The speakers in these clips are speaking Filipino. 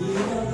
You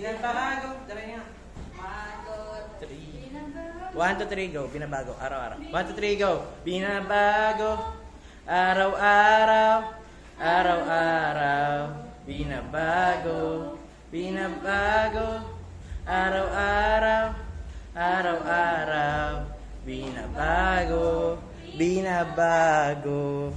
Binabago. Tara nga. Three. One, two, three, go. Binabago. Araw-araw. One, two, three, go. Binabago. Araw-araw. Araw-araw. Binabago. Binabago. Araw-araw. Araw-araw. Binabago. Binabago.